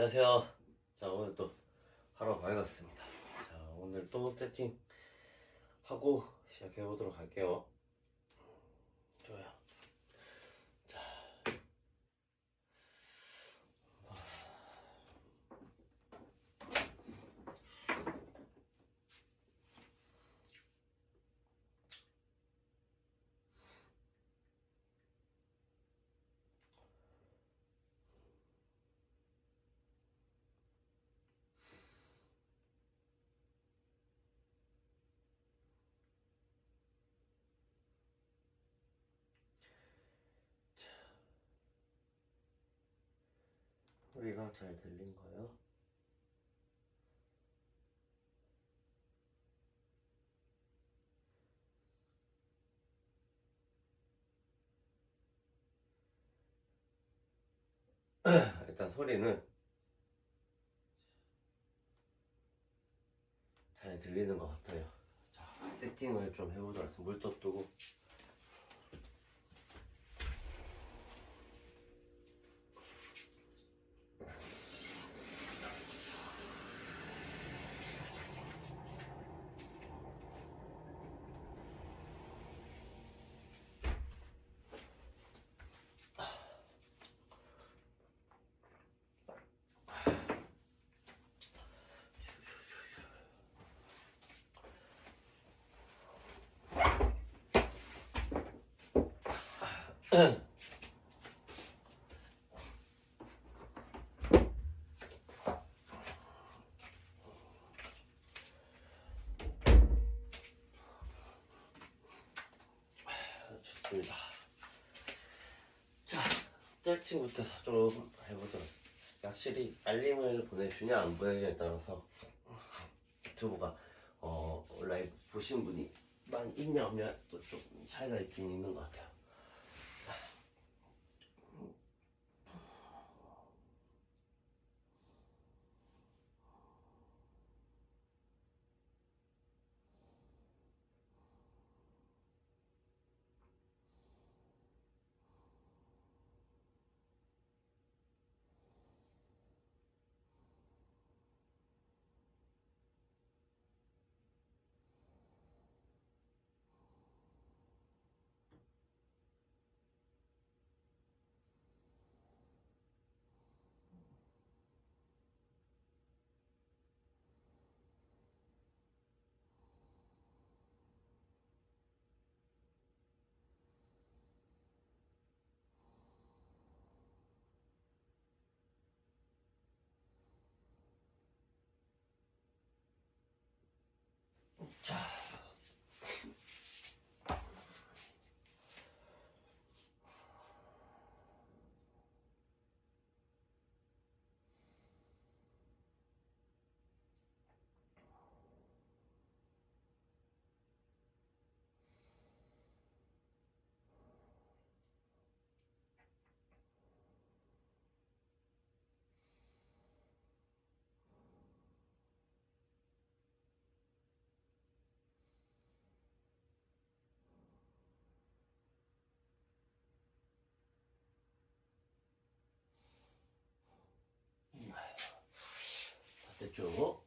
안녕하세요. 자, 오늘 또 하루 밝았습니다. 자, 오늘 또 세팅 하고 시작해 보도록 할게요. 좋아요. 자. 소리가 잘 들린가요? 일단 소리는 잘 들리는 것 같아요. 자, 세팅을 좀 해보도록 하겠습니다. 물도 뜨고. 좋습니다. 자, 스트레칭부터 좀 해보도록. 확실히 알림을 보내주냐 안 보내주냐에 따라서 유튜브가 어, 라이브 보신 분이 만 있냐 없냐 또 좀 차이가 있긴 있는 것 같아요. 자. 됐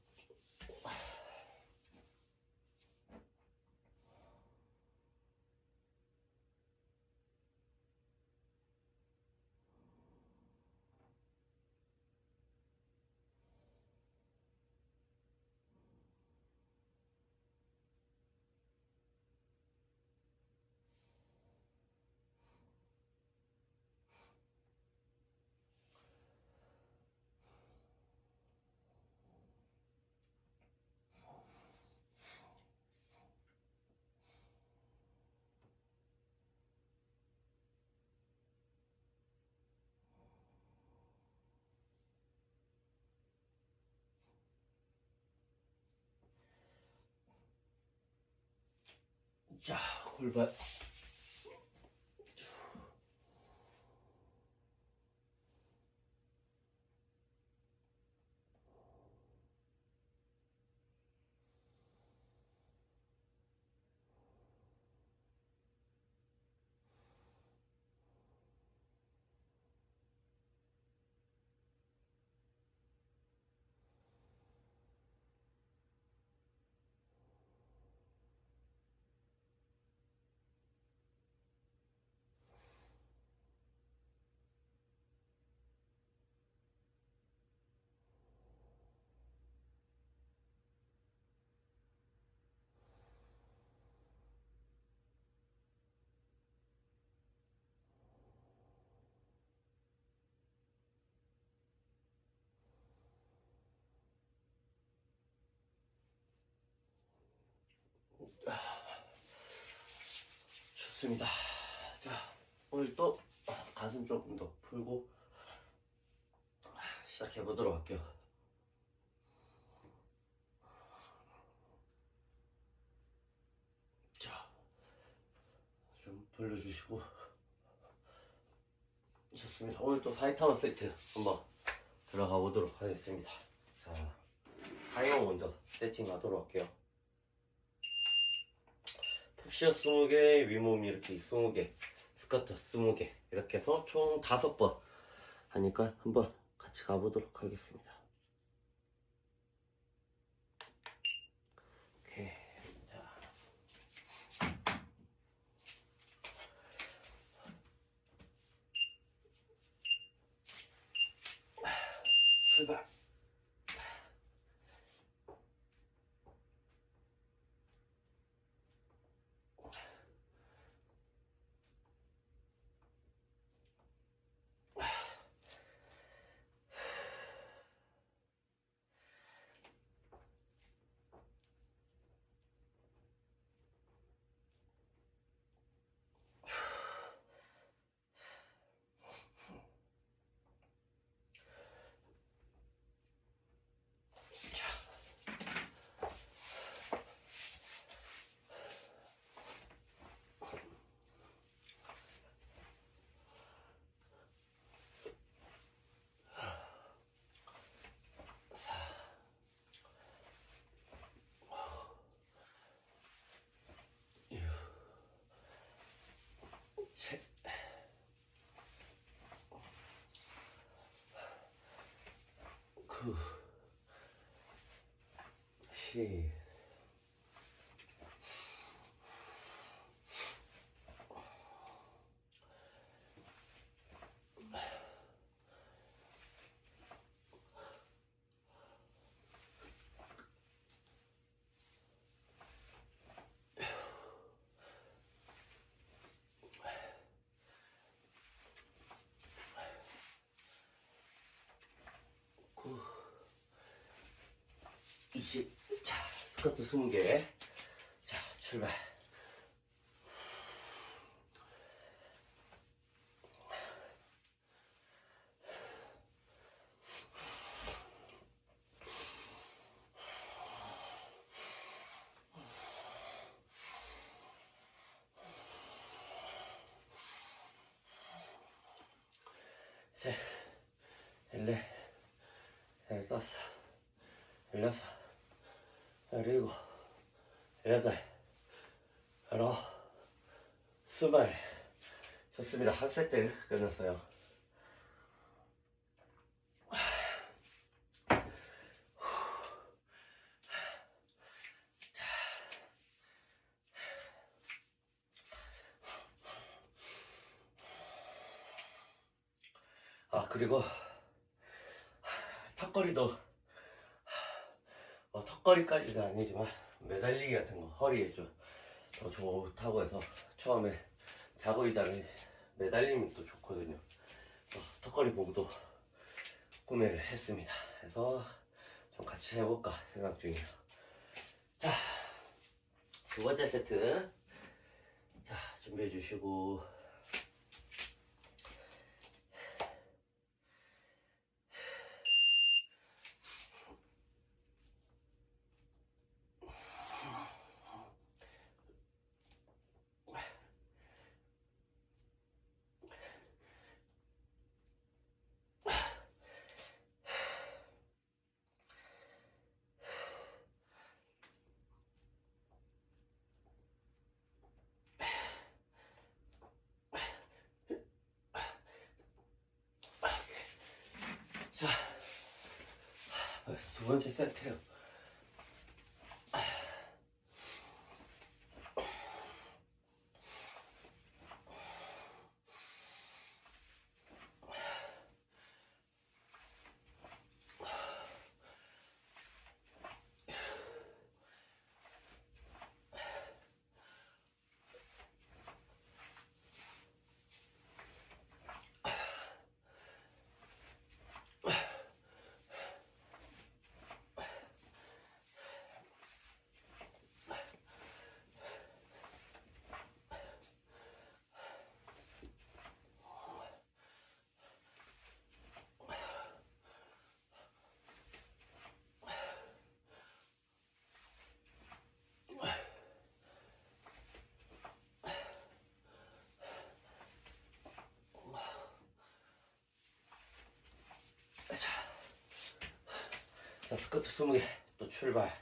자, 골반. 좋습니다. 자, 오늘 또 가슴 조금 더 풀고 시작해 보도록 할게요. 자, 좀 돌려주시고 좋습니다. 오늘 또 사이타마 세트 한번 들어가 보도록 하겠습니다. 자, 하이어 먼저 세팅하도록 할게요. 푹시어 20개, 윗몸 이렇게 20개, 스쿼트 20개 이렇게 해서 총 5번 하니까 한번 같이 가보도록 하겠습니다. 출발. 구. 시. 구. 20. 자, 스쿼트 20개. 자, 출발. 셋, 넷, 열다섯, 열여섯, 열일곱, 열여덟, 열아홉, 스물. 좋습니다. 한 세트 끝났어요. 아, 그리고 턱걸이도 어, 턱걸이까지는 아니지만 매달리기 같은 거 허리에 좀 더 좋다고 해서 처음에 자고 있다는 매달림이 또 좋거든요. 어, 턱걸이 봉도 구매를 했습니다. 그래서 좀 같이 해볼까 생각 중이에요. 자, 두 번째 세트. 자, 준비해 주시고. 자, 벌써 두 번째 세트요. 자, 스쿼트 20개 또 출발.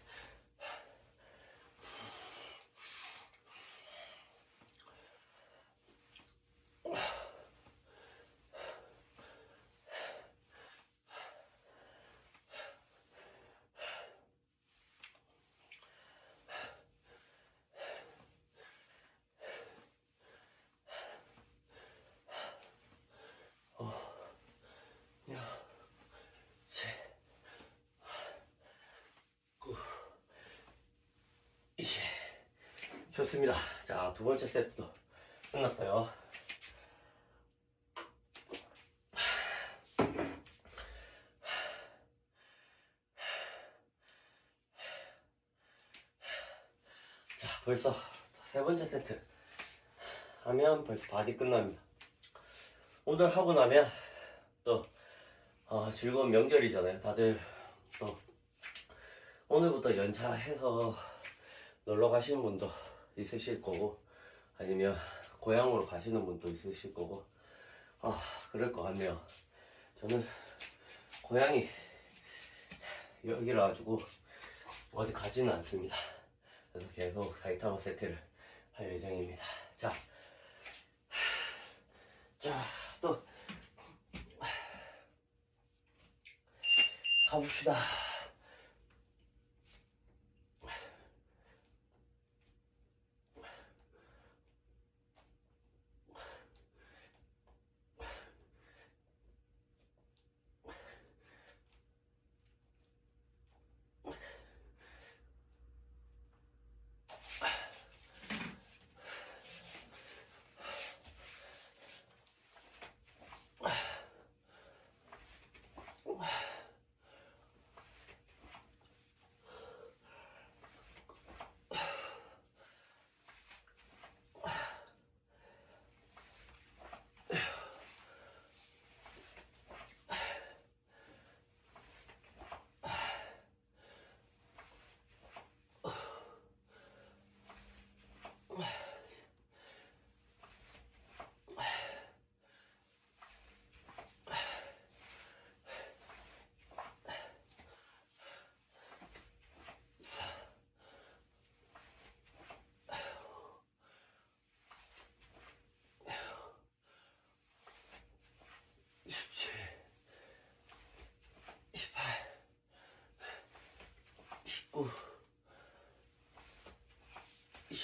좋습니다. 자, 두 번째 세트도 끝났어요. 자, 벌써 세 번째 세트 하면 벌써 바디 끝납니다. 오늘 하고 나면 또 어, 즐거운 명절이잖아요. 다들 또 오늘부터 연차해서 놀러 가시는 분도 있으실 거고 아니면 고향으로 가시는 분도 있으실 거고 아 그럴 것 같네요. 저는 고향이 여기라 가지고 어디 가지는 않습니다. 그래서 계속 사이타마 세트를 할 예정입니다. 자, 자, 또 가봅시다.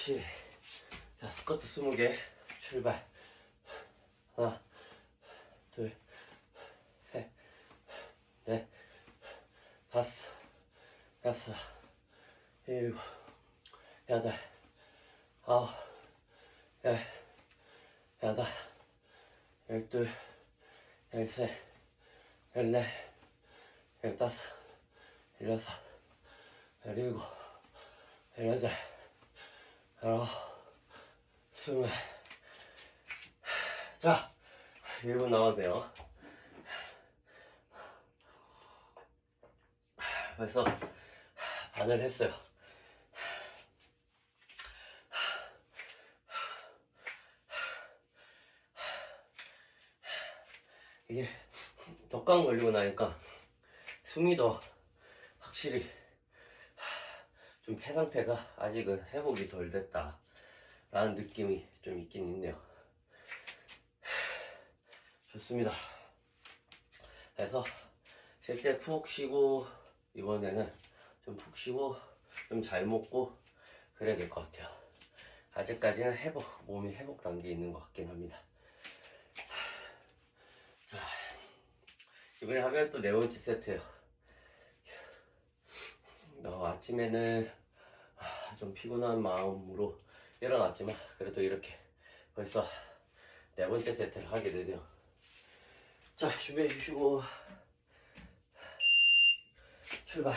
이십. 자, 스쿼트 스무 개 출발. 하나, 둘, 셋, 넷, 다섯, 여섯, 일곱, 여덟, 아홉, 열, 여덟, 열둘. 열세, 열네, 열다섯, 열여섯, 열일곱, 열여덟, 열아홉, 스물. 자, 1분 남았네요. 벌써 반을 했어요. 이게 덕강 걸리고 나니까 숨이 더 확실히 좀 폐 상태가 아직은 회복이 덜 됐다 라는 느낌이 좀 있긴 있네요. 좋습니다. 그래서 쉴때푹 쉬고 이번에는 좀 푹 쉬고 좀 잘 먹고 그래야 될 것 같아요. 아직까지는 회복 몸이 회복 단계에 있는 것 같긴 합니다 이번에 하면 또 네 번째 세트예요. 어, 아침에는 아, 좀 피곤한 마음으로 일어났지만 그래도 이렇게 벌써 네 번째 세트를 하게 되네요. 자, 준비해 주시고 출발.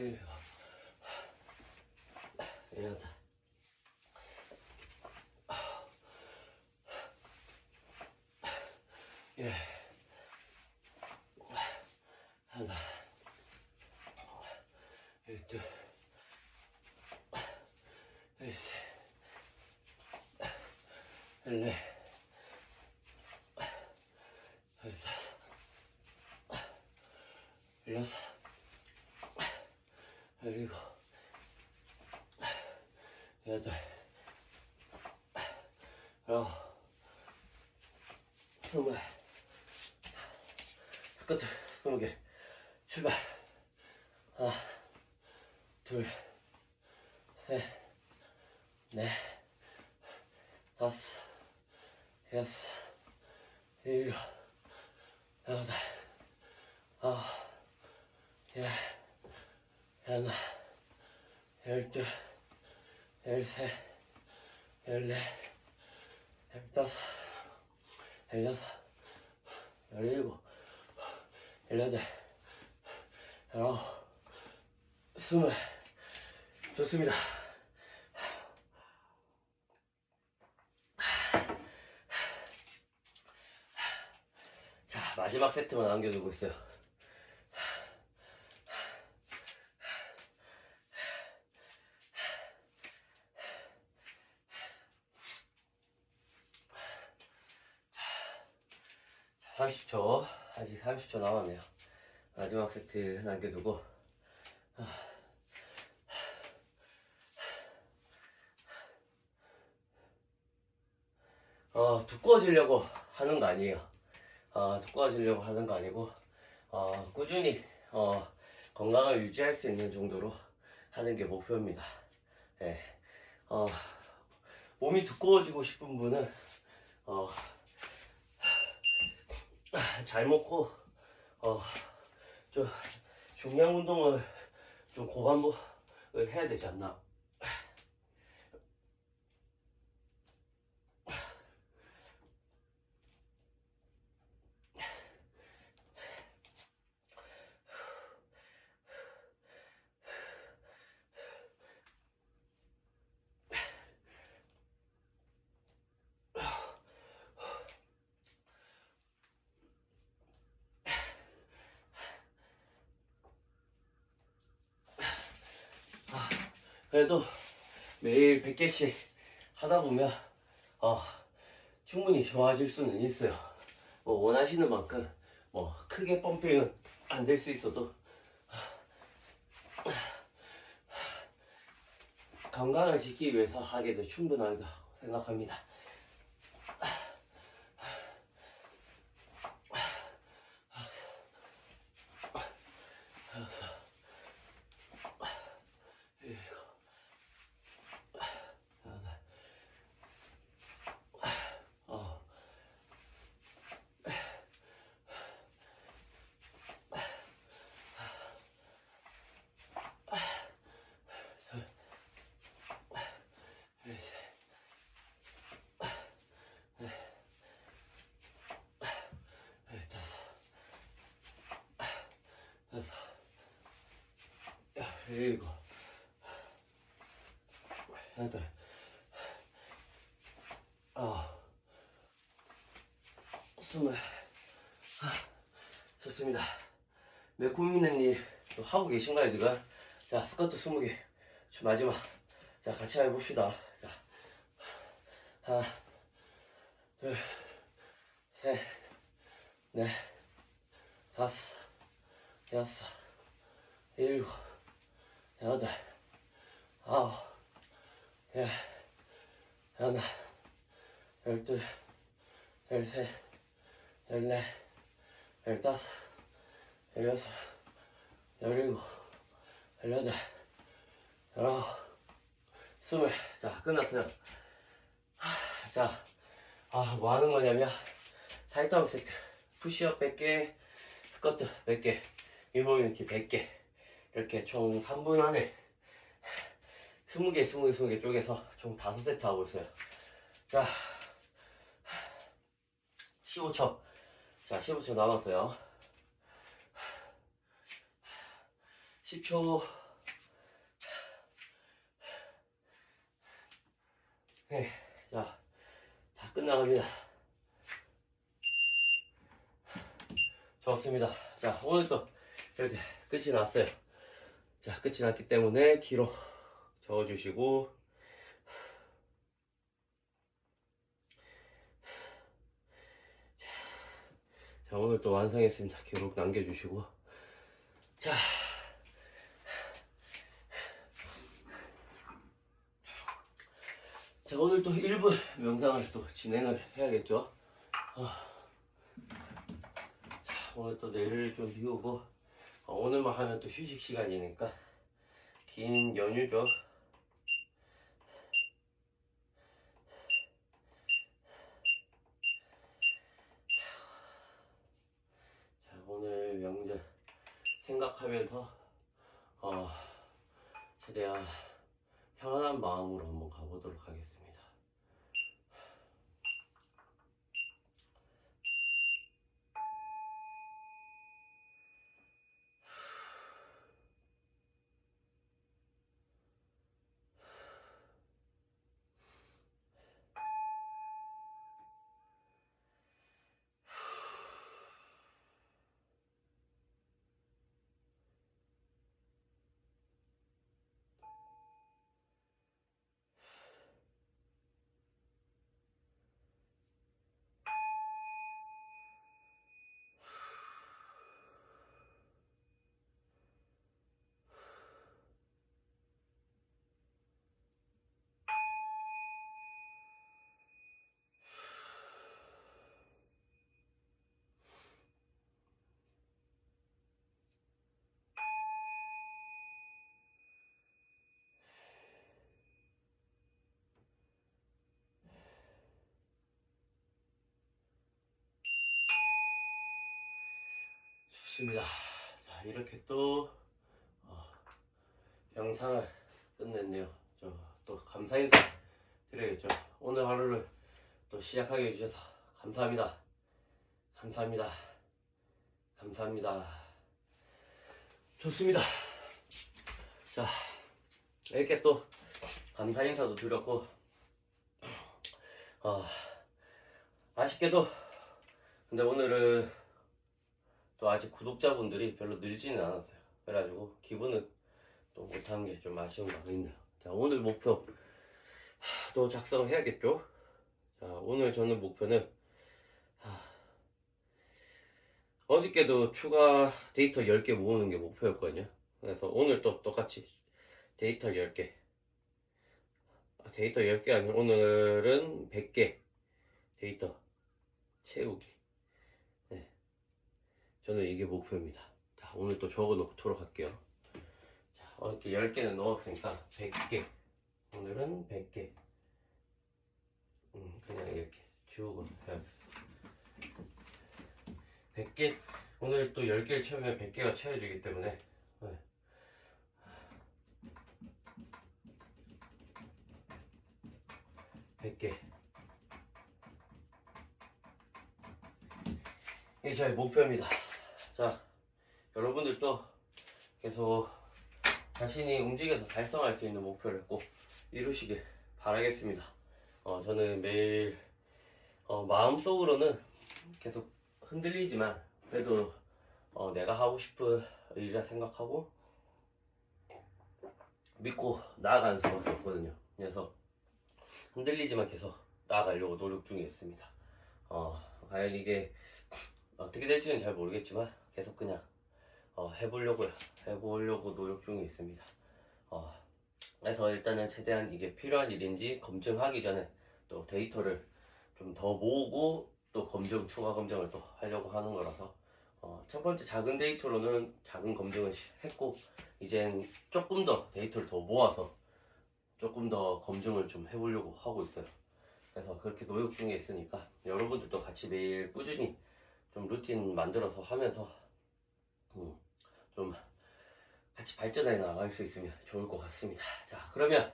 에휴. 이러다. 여덟, 아홉, 스물, 스쿼트 스무 개. 출발. 하나 둘 셋 넷 다섯 여섯 일곱 여덟 아홉 열 하나 열둘 열셋 열넷 열다섯 열여섯 열일곱 열여덟, 열아홉, 스물. 좋습니다. 자, 마지막 세트만 남겨두고 있어요. 자, 30초. 아직 30초 남았네요. 마지막 세트 남겨두고 아. 어, 두꺼워지려고 하는 거 아니에요. 어, 두꺼워지려고 하는 거 아니고 어, 꾸준히 어, 건강을 유지할 수 있는 정도로 하는 게 목표입니다. 예. 어, 몸이 두꺼워지고 싶은 분은 어, 잘 먹고 어, 좀 중량 운동을 좀 고반복을 해야 되지 않나. 그래도 매일 100개씩 하다 보면 어, 충분히 좋아질 수는 있어요. 뭐 원하시는 만큼 뭐 크게 펌핑은 안 될 수 있어도 건강을 지키기 위해서 하게도 충분하다고 생각합니다. 어. 여섯, 일곱, 여덟, 아홉, 스물. 아, 좋습니다. 매콤 있는 일또 하고 계신가요, 지금? 자, 스쿼트 20개. 저 마지막. 자, 같이 해봅시다. 자, 하나, 둘, 셋, 넷, 다섯, 여섯, 일곱, 여덟, 아홉, 열, 하나, 열둘, 열셋, 열넷, 열다섯, 열여섯, 열일곱, 열여덟, 열아홉, 스물. 자, 끝났어요. 하, 자, 아, 뭐 하는 거냐면, 살다운 세트. 푸시업 100개, 스쿼트 100개, 이모유니티 100개. 이렇게 총 3분 안에 20개, 20개, 20개 쪼개서 총 5세트 하고 있어요. 자, 15초. 자, 15초 남았어요. 10초. 네, 자, 다 끝나갑니다. 좋습니다. 자, 오늘 또 이렇게 끝이 났어요. 자, 끝이 났기 때문에 뒤로 저어주시고, 자, 오늘 또 완성했습니다. 기록 남겨주시고, 자. 자, 오늘 또 1부 영상을 또 진행을 해야겠죠. 아. 자, 오늘 또 내일 좀 비우고, 어, 오늘만 하면 또 휴식 시간이니까, 긴 연휴죠. 자, 오늘 명절 생각하면서, 어, 최대한 평안한 마음으로 한번 가보도록 하겠습니다. 좋습니다. 자, 이렇게 또, 어, 영상을 끝냈네요. 저, 또 감사 인사 드려야겠죠. 오늘 하루를 또 시작하게 해주셔서 감사합니다. 감사합니다. 감사합니다. 좋습니다. 자, 이렇게 또 감사 인사도 드렸고, 어, 아쉽게도, 근데 오늘은 또 아직 구독자분들이 별로 늘지는 않았어요. 그래가지고 기분은 또 못하는 게좀 아쉬운 감이 있네요. 자, 오늘 목표 하, 또 작성해야겠죠? 자, 오늘 저는 목표는 하, 어저께도 추가 데이터 10개 모으는 게 목표였거든요. 그래서 오늘 또 똑같이 데이터 10개 아, 데이터 10개 아니고 오늘은 100개 데이터 채우기 저는 이게 목표입니다. 자, 오늘 또 적어 놓도록 할게요. 자, 이렇게 10개는 넣었으니까 100개. 오늘은 100개. 음, 그냥 이렇게 지우고 해야 100개. 오늘 또 10개를 채우면 100개가 채워지기 때문에. 네. 백 개. 이게 저의 목표입니다. 자, 여러분들도 계속 자신이 움직여서 달성할 수 있는 목표를 꼭 이루시길 바라겠습니다. 어, 저는 매일 어, 마음속으로는 계속 흔들리지만 그래도 어, 내가 하고 싶은 일이라 생각하고 믿고 나아가는 수밖에 없거든요. 그래서 흔들리지만 계속 나아가려고 노력 중에 있습니다. 어, 과연 이게 어떻게 될지는 잘 모르겠지만 계속 그냥 어, 해보려고요. 해보려고 노력 중에 있습니다. 어, 그래서 일단은 최대한 이게 필요한 일인지 검증하기 전에 또 데이터를 좀 더 모으고 또 검증, 추가 검증을 또 하려고 하는 거라서 어, 첫 번째 작은 데이터로는 작은 검증을 시- 했고 이젠 조금 더 데이터를 더 모아서 조금 더 검증을 좀 해보려고 하고 있어요. 그래서 그렇게 노력 중에 있으니까 여러분들도 같이 매일 꾸준히 좀 루틴 만들어서 하면서 음, 좀 같이 발전해 나갈 수 있으면 좋을 것 같습니다. 자, 그러면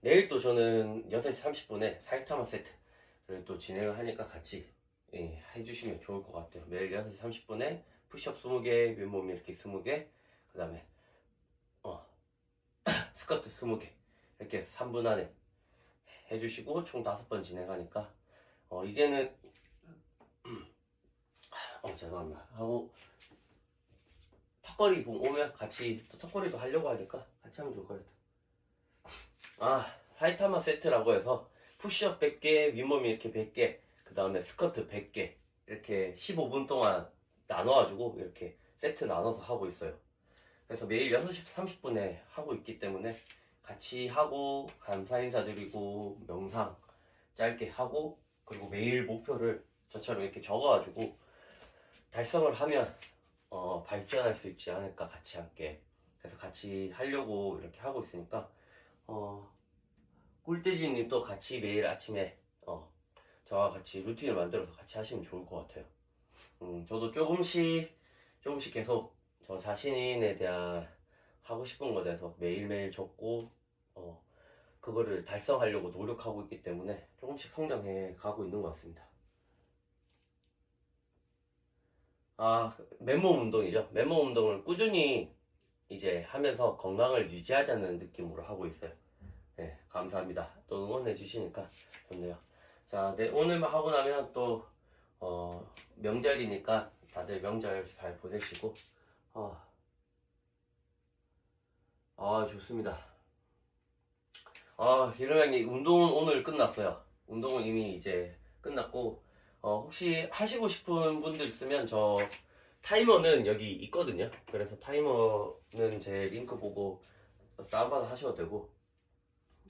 내일 또 저는 6시 30분에 사이타마 세트를 또 진행을 하니까 같이 예, 해주시면 좋을 것 같아요. 매일 6시 30분에 푸시업 20개, 윗몸 일으키 20개, 그 다음에 어, 스쿼트 20개 이렇게 해서 3분 안에 해주시고 총 5번 진행하니까 어, 이제는 어, 죄송합니다. 하고 턱걸이 보- 오면 같이 또 턱걸이도 하려고 하니까 같이 하면 좋을 것 같아요. 아 사이타마 세트라고 해서 푸시업 100개, 윗몸 이렇게 100개, 그 다음에 스쿼트 100개 이렇게 15분 동안 나눠가지고 이렇게 세트 나눠서 하고 있어요. 그래서 매일 6시 30분에 하고 있기 때문에 같이 하고 감사 인사드리고 명상 짧게 하고 그리고 매일 목표를 저처럼 이렇게 적어가지고 달성을 하면 어, 발전할 수 있지 않을까 같이 함께 그래서 같이 하려고 이렇게 하고 있으니까 어, 꿀돼지님 또 같이 매일 아침에 어, 저와 같이 루틴을 만들어서 같이 하시면 좋을 것 같아요. 음, 저도 조금씩 조금씩 계속 저 자신에 대한 하고 싶은 것에 대해서 매일매일 적고 어, 그거를 달성하려고 노력하고 있기 때문에 조금씩 성장해 가고 있는 것 같습니다. 아, 맨몸 운동이죠. 맨몸 운동을 꾸준히 이제 하면서 건강을 유지하자는 느낌으로 하고 있어요. 네, 감사합니다. 또 응원해 주시니까 좋네요. 자, 네, 오늘만 하고 나면 또, 어, 명절이니까 다들 명절 잘 보내시고, 아, 아, 좋습니다. 아, 기름 형님, 운동은 오늘 끝났어요. 운동은 이미 이제 끝났고, 어, 혹시 하시고 싶은 분들 있으면 저 타이머는 여기 있거든요. 그래서 타이머는 제 링크 보고 다운받아 하셔도 되고,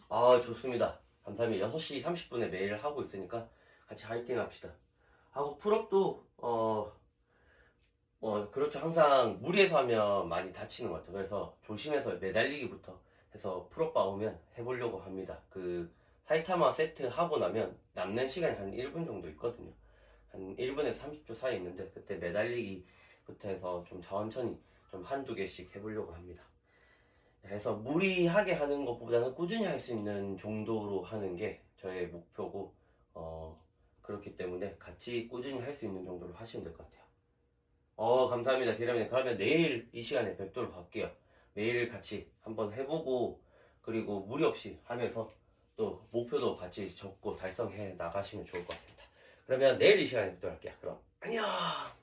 아, 좋습니다. 감사합니다. 6시 30분에 매일 하고 있으니까 같이 화이팅 합시다. 하고 풀업도, 어, 어, 그렇죠. 항상 무리해서 하면 많이 다치는 것 같아요. 그래서 조심해서 매달리기부터 해서 풀업바 오면 해보려고 합니다. 그 사이타마 세트 하고 나면 남는 시간이 한 1분 정도 있거든요. 한 1분에서 30초 사이 있는데 그때 매달리기부터 해서 좀 천천히 좀 한두 개씩 해보려고 합니다. 그래서 무리하게 하는 것보다는 꾸준히 할 수 있는 정도로 하는 게 저의 목표고 어, 그렇기 때문에 같이 꾸준히 할 수 있는 정도로 하시면 될 것 같아요. 어, 감사합니다. 기라님. 그러면 내일 이 시간에 뵙도록 할게요. 매일 같이 한번 해보고, 그리고 무리 없이 하면서 또 목표도 같이 적고 달성해 나가시면 좋을 것 같습니다. 그러면 내일 이 시간에 뵙도록 할게요. 그럼, 안녕!